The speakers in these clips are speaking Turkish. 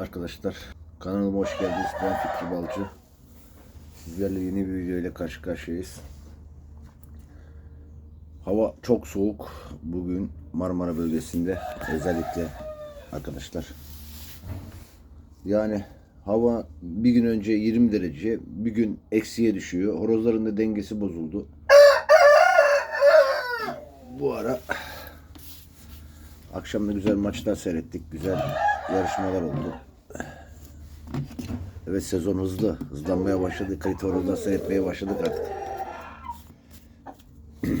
Arkadaşlar kanalıma hoş geldiniz. Ben Fikri Balcı. Sizlerle yeni bir video ile karşı karşıyayız. Hava çok soğuk. Bugün Marmara bölgesinde özellikle arkadaşlar. Yani hava bir gün önce 20 derece, bir gün eksiye düşüyor. Horozların da dengesi bozuldu. Bu ara akşam da güzel maçlar seyrettik. Güzel yarışmalar oldu. Evet sezon hızlı. Hızlanmaya başladı. Kalite horozlar seyretmeye başladık artık.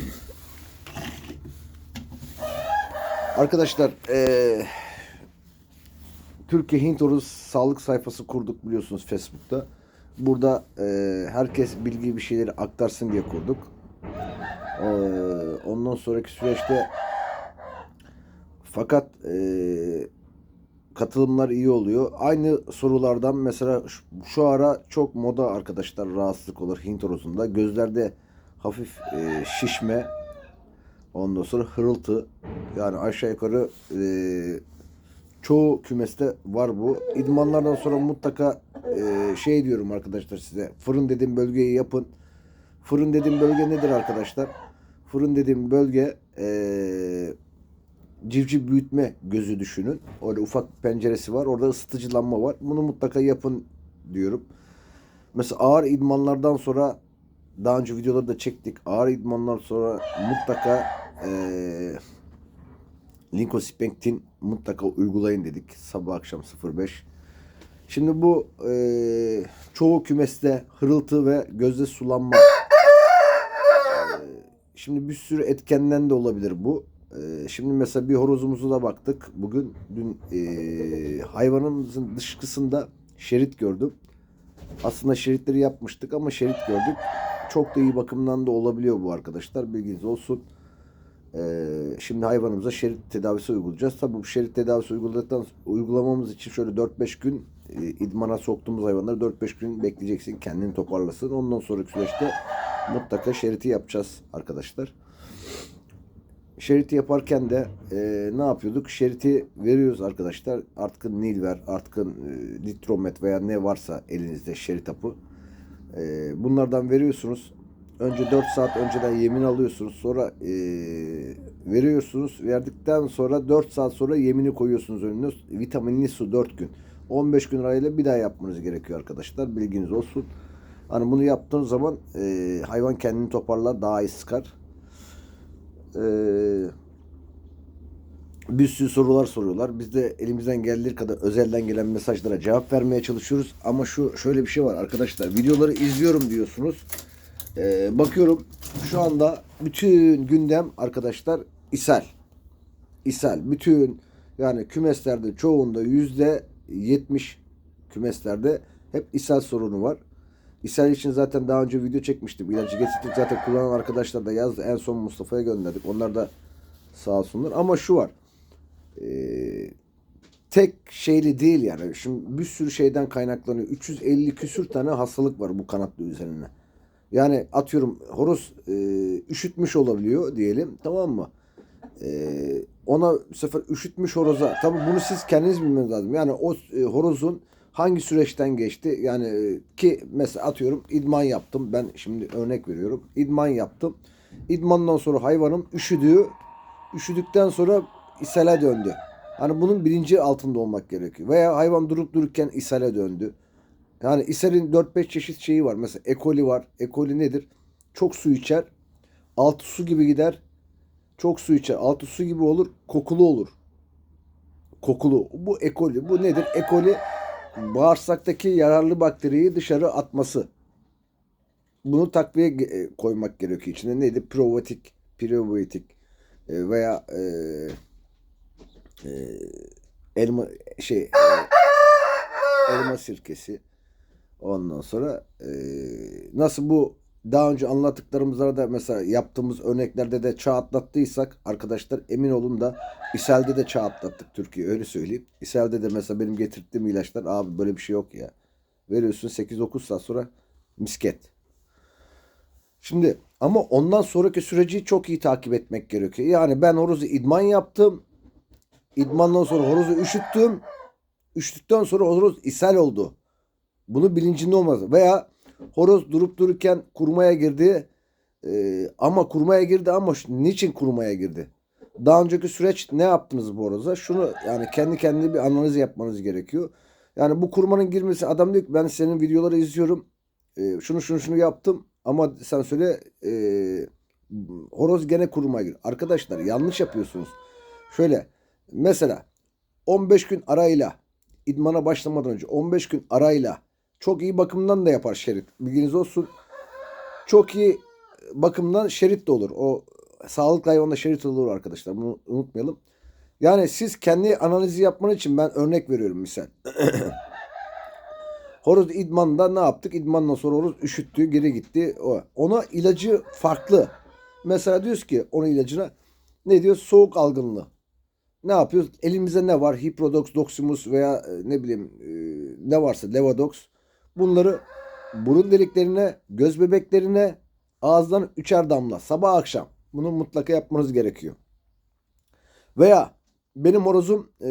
Arkadaşlar eee Türkiye Hint Horoz sağlık sayfası kurduk biliyorsunuz Facebook'ta. Burada eee, herkes bilgi bir şeyleri aktarsın diye kurduk. Eee, ondan sonraki süreçte fakat eee, katılımlar iyi oluyor. Aynı sorulardan mesela şu, ara çok moda arkadaşlar rahatsızlık olur Hint horozunda. Gözlerde hafif eee, şişme, ondan sonra hırıltı. Yani aşağı yukarı eee, çoğu kümeste var bu. İdmanlardan sonra mutlaka eee, şey diyorum arkadaşlar size. Fırın dediğim bölgeyi yapın. Fırın dediğim bölge nedir arkadaşlar? Fırın dediğim bölge eee civciv büyütme gözü düşünün. Orada ufak bir penceresi var. Orada ısıtıcılanma var. Bunu mutlaka yapın diyorum. Mesela ağır idmanlardan sonra daha önce videoları da çektik. Ağır idmanlar sonra mutlaka eee Linkospectin mutlaka uygulayın dedik. Sabah akşam 05. Şimdi bu eee, çoğu kümeste hırıltı ve gözde sulanma. Eee, şimdi bir sürü etkenden de olabilir bu. Eee, şimdi mesela bir horozumuza da baktık. Bugün dün eee, hayvanımızın dışkısında şerit gördüm. Aslında şeritleri yapmıştık ama şerit gördük. Çok da iyi bakımdan da olabiliyor bu arkadaşlar. Bilginiz olsun. Ee, şimdi hayvanımıza şerit tedavisi uygulayacağız. Tabii bu şerit tedavisi uyguladıktan uygulamamız için şöyle 4-5 gün e, idmana soktuğumuz hayvanları 4-5 gün bekleyeceksin. Kendini toparlasın. Ondan sonraki süreçte mutlaka şeriti yapacağız arkadaşlar. Şeriti yaparken de e, ne yapıyorduk? Şeriti veriyoruz arkadaşlar. Artık Nilver, artık e, Nitromet veya ne varsa elinizde şerit hapı. E, bunlardan veriyorsunuz. Önce 4 saat önceden yemin alıyorsunuz. Sonra e, veriyorsunuz. Verdikten sonra 4 saat sonra yemini koyuyorsunuz önüne. Vitaminli su 4 gün. 15 gün arayla bir daha yapmanız gerekiyor arkadaşlar. Bilginiz olsun. Hani bunu yaptığınız zaman e, hayvan kendini toparlar. Daha iyi sıkar. Eee bir sürü sorular soruyorlar. Biz de elimizden geldiği kadar özelden gelen mesajlara cevap vermeye çalışıyoruz. Ama şu şöyle bir şey var arkadaşlar. Videoları izliyorum diyorsunuz. Ee, bakıyorum şu anda bütün gündem arkadaşlar ishal. İshal. Bütün yani kümeslerde çoğunda yüzde yetmiş kümeslerde hep ishal sorunu var. İshal için zaten daha önce video çekmiştim. İlacı getirdik zaten kullanan arkadaşlar da yazdı. En son Mustafa'ya gönderdik. Onlar da sağ olsunlar. Ama şu var. Ee, tek şeyli değil yani. Şimdi bir sürü şeyden kaynaklanıyor. 350 küsür tane hastalık var bu kanatlı üzerine. Yani atıyorum horoz e, üşütmüş olabiliyor diyelim tamam mı? E, ona bu sefer üşütmüş horoza tabii bunu siz kendiniz bilmeniz lazım. Yani o e, horozun hangi süreçten geçti? Yani e, ki mesela atıyorum idman yaptım. Ben şimdi örnek veriyorum. İdman yaptım. İdmandan sonra hayvanım üşüdü. Üşüdükten sonra ishale döndü. Hani bunun bilinci altında olmak gerekiyor. Veya hayvan durup dururken ishale döndü. Yani ishalin 4-5 çeşit şeyi var. Mesela E. coli var. E. coli nedir? Çok su içer. Altı su gibi gider. Çok su içer. Altı su gibi olur. Kokulu olur. Kokulu. Bu E. coli. Bu nedir? E. bağırsaktaki yararlı bakteriyi dışarı atması. Bunu takviye e, koymak gerekiyor. İçine neydi? Probiyotik, prebiyotik e, veya e, e, elma şey e, elma sirkesi. Ondan sonra e, nasıl bu daha önce anlattıklarımızda da mesela yaptığımız örneklerde de çağ atlattıysak arkadaşlar emin olun da ishalde de çağ atlattık Türkiye öyle söyleyeyim. İshalde de mesela benim getirdiğim ilaçlar abi böyle bir şey yok ya. Veriyorsun 8-9 saat sonra misket. Şimdi ama ondan sonraki süreci çok iyi takip etmek gerekiyor. Yani ben horozu idman yaptım. İdmandan sonra horozu üşüttüm. üşüttükten sonra horoz ishal oldu. Bunu bilincinde olmaz. Veya horoz durup dururken kurmaya girdi. Ee, ama kurmaya girdi ama niçin kurmaya girdi? Daha önceki süreç ne yaptınız bu horoza? Şunu yani kendi kendine bir analiz yapmanız gerekiyor. Yani bu kurmanın girmesi adam diyor ki ben senin videoları izliyorum. Ee, şunu şunu şunu yaptım ama sen söyle ee, horoz gene kurmaya gir. Arkadaşlar yanlış yapıyorsunuz. Şöyle mesela 15 gün arayla idmana başlamadan önce 15 gün arayla çok iyi bakımdan da yapar şerit. Bilginiz olsun. Çok iyi bakımdan şerit de olur. O sağlıklı hayvanda şerit olur arkadaşlar. Bunu unutmayalım. Yani siz kendi analizi yapmanız için ben örnek veriyorum misal. horoz idmanda ne yaptık? İdmandan sonra horoz üşüttü, geri gitti. O. Ona ilacı farklı. Mesela diyoruz ki onun ilacına ne diyor? Soğuk algınlığı. Ne yapıyoruz? Elimizde ne var? Hiprodox, Doximus veya e, ne bileyim e, ne varsa Levodox. Bunları burun deliklerine, göz bebeklerine ağızdan üçer damla sabah akşam. Bunu mutlaka yapmanız gerekiyor. Veya benim horozum e,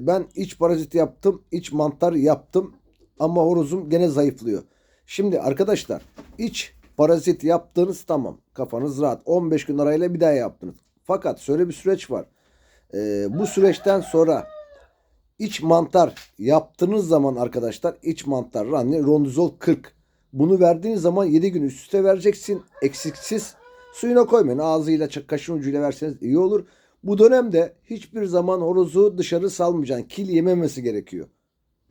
ben iç parazit yaptım, iç mantar yaptım ama horozum gene zayıflıyor. Şimdi arkadaşlar iç parazit yaptığınız tamam kafanız rahat. 15 gün arayla bir daha yaptınız. Fakat şöyle bir süreç var. E, bu süreçten sonra iç mantar yaptığınız zaman arkadaşlar iç mantar ranne rondizol 40. Bunu verdiğiniz zaman 7 gün üst üste vereceksin. Eksiksiz suyuna koymayın. Ağzıyla kaşın ucuyla verseniz iyi olur. Bu dönemde hiçbir zaman horozu dışarı salmayacaksın. Kil yememesi gerekiyor.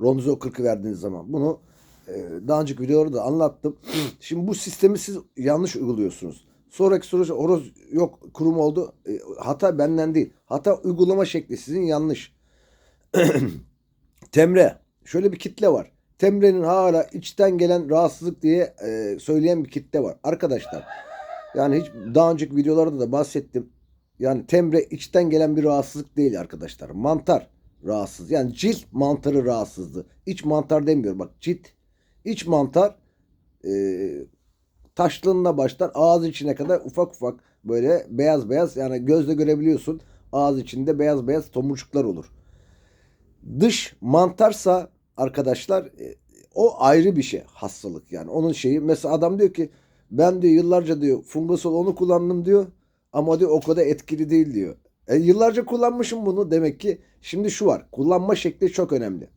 Rondizol 40'ı verdiğiniz zaman. Bunu e, daha önceki videolarda da anlattım. Şimdi bu sistemi siz yanlış uyguluyorsunuz. Sonraki soru horoz yok kurum oldu. E, hata benden değil. Hata uygulama şekli sizin yanlış. Temre. Şöyle bir kitle var. Temrenin hala içten gelen rahatsızlık diye e, söyleyen bir kitle var. Arkadaşlar yani hiç daha önceki videolarda da bahsettim. Yani temre içten gelen bir rahatsızlık değil arkadaşlar. Mantar rahatsız. Yani cilt mantarı rahatsızlığı. İç mantar demiyorum bak cilt. İç mantar e, taşlığına başlar ağız içine kadar ufak ufak böyle beyaz beyaz yani gözle görebiliyorsun. Ağız içinde beyaz beyaz tomurcuklar olur. Dış mantarsa arkadaşlar e, o ayrı bir şey hastalık yani onun şeyi. Mesela adam diyor ki ben diyor yıllarca diyor fungosol onu kullandım diyor ama diyor o kadar etkili değil diyor. E, yıllarca kullanmışım bunu demek ki şimdi şu var kullanma şekli çok önemli.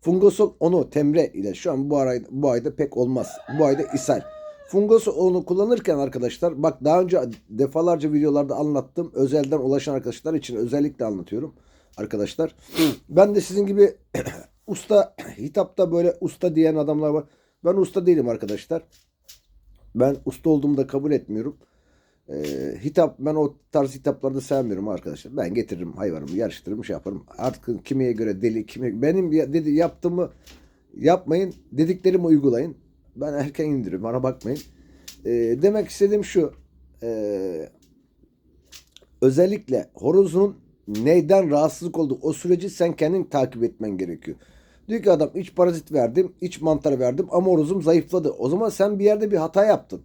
Fungosol onu temre ile şu an bu ayda, bu ayda pek olmaz. Bu ayda ishal. Fungosol onu kullanırken arkadaşlar bak daha önce defalarca videolarda anlattım. Özelden ulaşan arkadaşlar için özellikle anlatıyorum arkadaşlar. Ben de sizin gibi usta hitapta böyle usta diyen adamlar var. Ben usta değilim arkadaşlar. Ben usta olduğumu da kabul etmiyorum. Ee, hitap ben o tarz hitaplarda sevmiyorum arkadaşlar. Ben getiririm hayvanımı yarıştırırım şey yaparım. Artık kimiye göre deli kime benim ya- dedi yaptığımı yapmayın dediklerimi uygulayın. Ben erken indiririm bana bakmayın. Ee, demek istediğim şu. Ee, özellikle horozun neyden rahatsızlık olduğu o süreci sen kendin takip etmen gerekiyor. Diyor ki adam iç parazit verdim, iç mantar verdim ama horozum zayıfladı. O zaman sen bir yerde bir hata yaptın.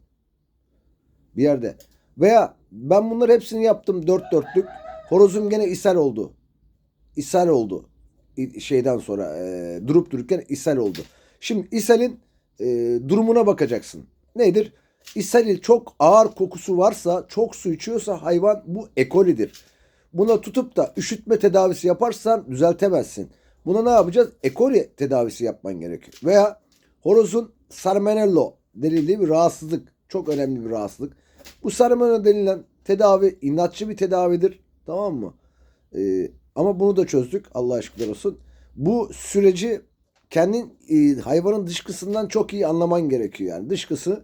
Bir yerde. Veya ben bunları hepsini yaptım dört dörtlük. Horozum gene ishal oldu. İshal oldu. Şeyden sonra e, durup dururken ishal oldu. Şimdi ishalin e, durumuna bakacaksın. Nedir? İshalin çok ağır kokusu varsa, çok su içiyorsa hayvan bu ekolidir. Buna tutup da üşütme tedavisi yaparsan düzeltemezsin. Buna ne yapacağız? Ekoli tedavisi yapman gerekiyor. Veya horozun salmonello denildiği bir rahatsızlık. Çok önemli bir rahatsızlık. Bu salmonello denilen tedavi inatçı bir tedavidir. Tamam mı? Ee, ama bunu da çözdük. Allah aşkına olsun. Bu süreci kendin e, hayvanın dışkısından çok iyi anlaman gerekiyor. Yani dışkısı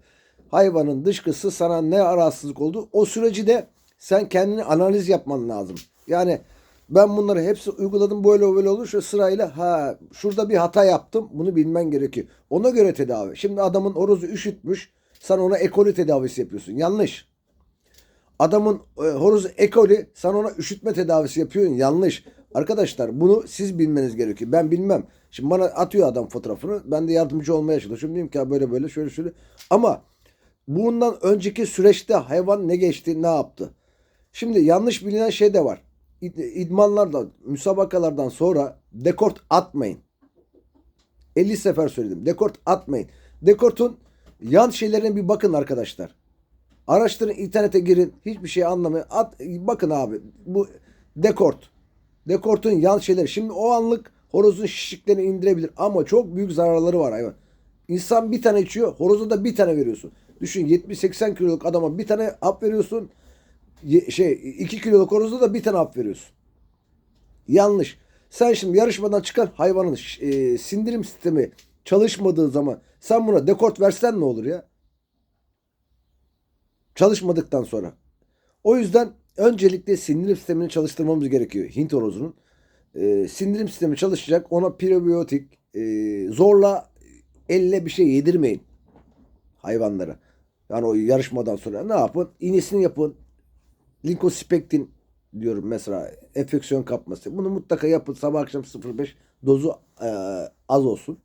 hayvanın dışkısı sana ne rahatsızlık oldu. O süreci de sen kendini analiz yapman lazım. Yani ben bunları hepsi uyguladım böyle böyle olur. Şu sırayla ha şurada bir hata yaptım. Bunu bilmen gerekiyor. Ona göre tedavi. Şimdi adamın horozu üşütmüş. Sen ona ekoli tedavisi yapıyorsun. Yanlış. Adamın e, horozu ekoli sen ona üşütme tedavisi yapıyorsun. Yanlış. Arkadaşlar bunu siz bilmeniz gerekiyor. Ben bilmem. Şimdi bana atıyor adam fotoğrafını. Ben de yardımcı olmaya çalışıyorum. Diyeyim ki "Ha, böyle böyle şöyle şöyle. Ama bundan önceki süreçte hayvan ne geçti, ne yaptı? Şimdi yanlış bilinen şey de var. İd- İdmanlarda, müsabakalardan sonra dekort atmayın. 50 sefer söyledim. Dekort atmayın. Dekortun yan şeylerine bir bakın arkadaşlar. Araştırın internete girin. Hiçbir şey anlamayın. At, bakın abi bu dekort. Dekortun yan şeyleri. Şimdi o anlık horozun şişliklerini indirebilir ama çok büyük zararları var hayvan. İnsan bir tane içiyor, horoza da bir tane veriyorsun. Düşün 70-80 kiloluk adama bir tane hap veriyorsun. Şey 2 kiloluk horoza da bir tane hap veriyorsun. Yanlış. Sen şimdi yarışmadan çıkan hayvanın e, sindirim sistemi çalışmadığı zaman sen buna dekort versen ne olur ya? Çalışmadıktan sonra. O yüzden öncelikle sindirim sistemini çalıştırmamız gerekiyor Hint horozunun. E, sindirim sistemi çalışacak. Ona prebiyotik e, zorla elle bir şey yedirmeyin hayvanlara. Yani o yarışmadan sonra ne yapın? İğnesini yapın. Linkospektin diyorum mesela enfeksiyon kapması. Bunu mutlaka yapın. Sabah akşam 0.5 dozu e, az olsun.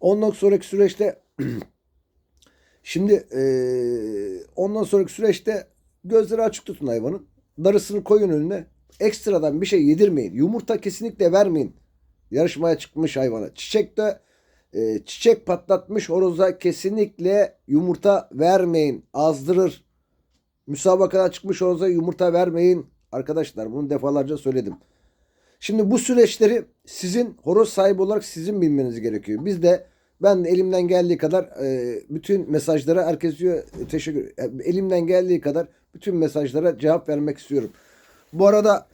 Ondan sonraki süreçte şimdi e, ondan sonraki süreçte gözleri açık tutun hayvanın. Darısını koyun önüne. Ekstradan bir şey yedirmeyin. Yumurta kesinlikle vermeyin. Yarışmaya çıkmış hayvana. Çiçekte e, çiçek patlatmış horoza kesinlikle yumurta vermeyin. Azdırır. Müsabakadan çıkmış horoza yumurta vermeyin. Arkadaşlar bunu defalarca söyledim. Şimdi bu süreçleri sizin horoz sahibi olarak sizin bilmeniz gerekiyor. Biz de ben de elimden geldiği kadar e, bütün mesajlara herkes diyor e, teşekkür e, elimden geldiği kadar bütün mesajlara cevap vermek istiyorum. Bu arada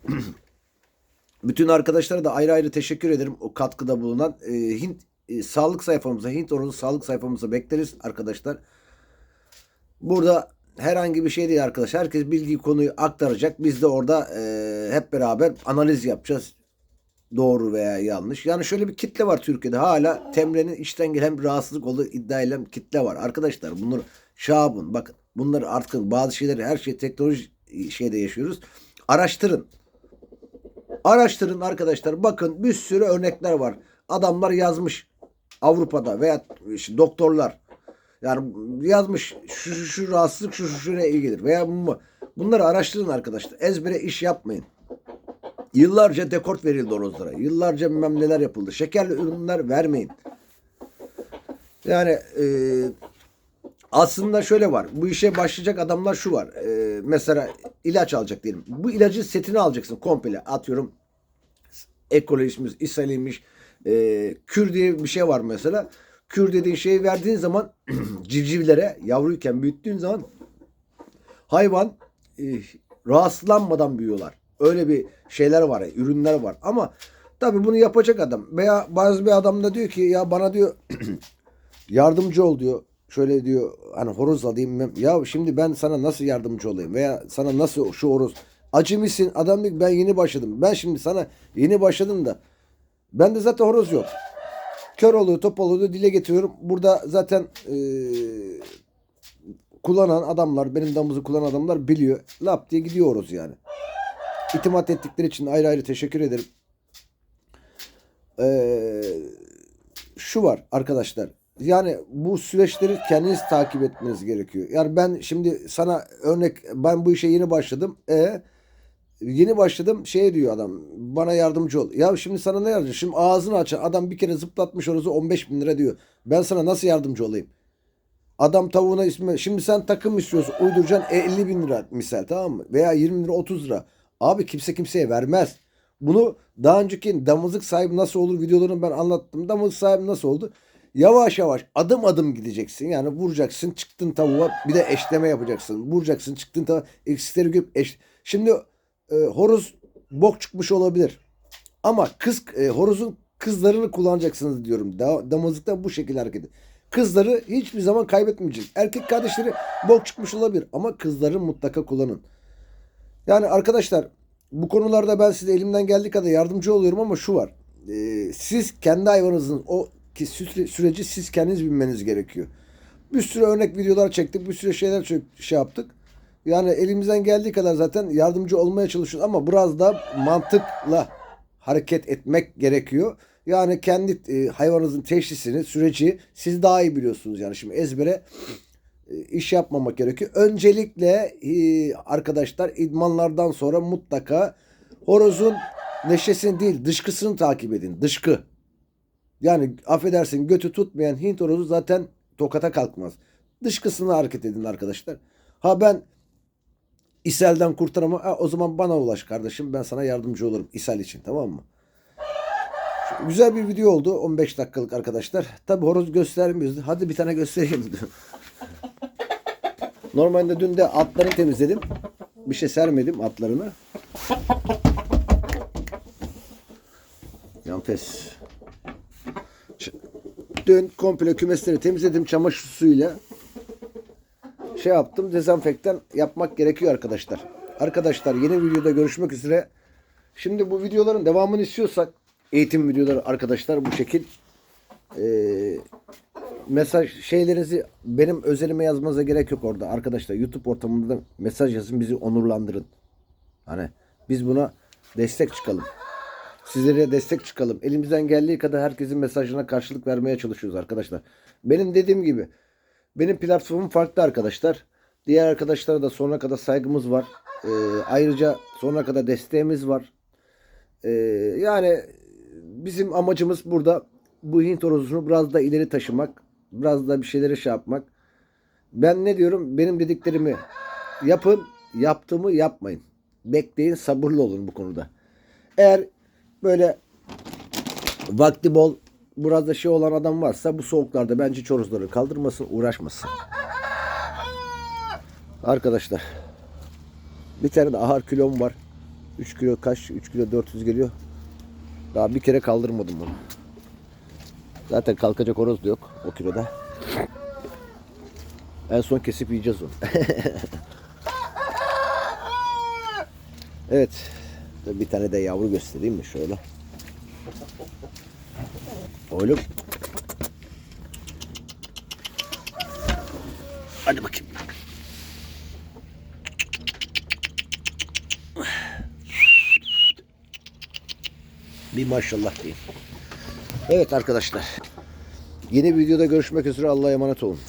bütün arkadaşlara da ayrı ayrı teşekkür ederim o katkıda bulunan. E, Hint e, sağlık sayfamıza, Hint Horozu sağlık sayfamıza bekleriz arkadaşlar. Burada herhangi bir şey değil arkadaşlar. Herkes bildiği konuyu aktaracak. Biz de orada e, hep beraber analiz yapacağız. Doğru veya yanlış. Yani şöyle bir kitle var Türkiye'de. Hala Temre'nin içten gelen bir rahatsızlık olduğu iddia edilen kitle var. Arkadaşlar bunlar şabun. Bakın bunları artık bazı şeyleri her şey teknoloji şeyde yaşıyoruz. Araştırın. Araştırın arkadaşlar. Bakın bir sürü örnekler var. Adamlar yazmış Avrupa'da veya işte doktorlar yani yazmış şu şu, şu rahatsızlık şu şu şuna iyi veya bu bunları araştırın arkadaşlar. Ezbere iş yapmayın. Yıllarca dekort verildi horozlara. Yıllarca bilmem neler yapıldı. Şekerli ürünler vermeyin. Yani e, aslında şöyle var. Bu işe başlayacak adamlar şu var. E, mesela ilaç alacak diyelim. Bu ilacın setini alacaksın komple. Atıyorum ekolojimiz, ishaliymiş, e, kür diye bir şey var mesela. Kür dediğin şeyi verdiğin zaman civcivlere yavruyken büyüttüğün zaman hayvan e, rahatsızlanmadan büyüyorlar. Öyle bir şeyler var, ürünler var. Ama tabii bunu yapacak adam veya bazı bir adam da diyor ki ya bana diyor yardımcı ol diyor. Şöyle diyor hani horoz alayım. Ya şimdi ben sana nasıl yardımcı olayım veya sana nasıl şu horoz acı mısın? Adam diyor ben yeni başladım. Ben şimdi sana yeni başladım da ben de zaten horoz yok. Kör oluyor, top oluyor dile getiriyorum. Burada zaten eee, kullanan adamlar, benim damızı kullanan adamlar biliyor. Lap diye gidiyoruz yani. İtimat ettikleri için ayrı ayrı teşekkür ederim. Eee, şu var arkadaşlar. Yani bu süreçleri kendiniz takip etmeniz gerekiyor. Yani ben şimdi sana örnek ben bu işe yeni başladım. E yeni başladım şey diyor adam bana yardımcı ol. Ya şimdi sana ne yardımcı? Şimdi ağzını açan adam bir kere zıplatmış horozu 15 bin lira diyor. Ben sana nasıl yardımcı olayım? Adam tavuğuna ismi şimdi sen takım istiyorsun uyduracaksın 50 bin lira misal tamam mı? Veya 20 lira 30 lira. Abi kimse kimseye vermez. Bunu daha önceki damızlık sahibi nasıl olur videolarını ben anlattım. Damızlık sahibi nasıl oldu? Yavaş yavaş adım adım gideceksin. Yani vuracaksın çıktın tavuğa bir de eşleme yapacaksın. Vuracaksın çıktın tavuğa eksikleri görüp eş... Şimdi e, horoz bok çıkmış olabilir. Ama kız e, horozun kızlarını kullanacaksınız diyorum. Da, damızlıkta bu şekilde hareket edin. Kızları hiçbir zaman kaybetmeyecek. Erkek kardeşleri bok çıkmış olabilir ama kızları mutlaka kullanın. Yani arkadaşlar bu konularda ben size elimden geldiği kadar yardımcı oluyorum ama şu var. Ee, siz kendi hayvanınızın o ki süre- süreci siz kendiniz bilmeniz gerekiyor. Bir sürü örnek videolar çektik. Bir sürü şeyler şey yaptık. Yani elimizden geldiği kadar zaten yardımcı olmaya çalışıyoruz ama biraz da mantıkla hareket etmek gerekiyor. Yani kendi e, hayvanınızın teşhisini, süreci siz daha iyi biliyorsunuz yani şimdi ezbere e, iş yapmamak gerekiyor. Öncelikle e, arkadaşlar idmanlardan sonra mutlaka horozun neşesini değil dışkısını takip edin. Dışkı. Yani affedersin götü tutmayan Hint horozu zaten tokata kalkmaz. Dışkısına hareket edin arkadaşlar. Ha ben İshal'den kurtaramam. Ha, o zaman bana ulaş kardeşim. Ben sana yardımcı olurum İshal için tamam mı? Şu- Güzel bir video oldu. 15 dakikalık arkadaşlar. Tabi horoz göstermiyoruz. Hadi bir tane göstereyim. Normalde dün de atlarını temizledim. Bir şey sermedim atlarına. Yanfes. Dün komple kümesleri temizledim çamaşır suyuyla. Şey yaptım dezenfektan yapmak gerekiyor arkadaşlar. Arkadaşlar yeni videoda görüşmek üzere. Şimdi bu videoların devamını istiyorsak eğitim videoları arkadaşlar bu şekil Ee, mesaj şeylerinizi benim özelime yazmanıza gerek yok orada arkadaşlar. YouTube ortamında mesaj yazın bizi onurlandırın. Hani biz buna destek çıkalım. Sizlere destek çıkalım. Elimizden geldiği kadar herkesin mesajına karşılık vermeye çalışıyoruz arkadaşlar. Benim dediğim gibi benim platformum farklı arkadaşlar. Diğer arkadaşlara da sonuna kadar saygımız var. Ee, ayrıca sonuna kadar desteğimiz var. Ee, yani bizim amacımız burada bu Hint horozunu biraz da ileri taşımak. Biraz da bir şeyleri şey yapmak. Ben ne diyorum? Benim dediklerimi yapın. Yaptığımı yapmayın. Bekleyin. Sabırlı olun bu konuda. Eğer böyle vakti bol biraz şey olan adam varsa bu soğuklarda bence çoruzları kaldırmasın, uğraşmasın. Arkadaşlar bir tane de ahar kilom var. 3 kilo kaç? 3 kilo 400 geliyor. Daha bir kere kaldırmadım bunu. Zaten kalkacak horoz da yok o kiloda. En son kesip yiyeceğiz onu. evet. Bir tane de yavru göstereyim mi şöyle. Oğlum. Hadi bakayım. Bir maşallah diyeyim. Evet arkadaşlar. Yeni videoda görüşmek üzere. Allah'a emanet olun.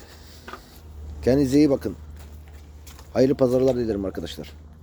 Kendinize iyi bakın. Hayırlı pazarlar dilerim arkadaşlar.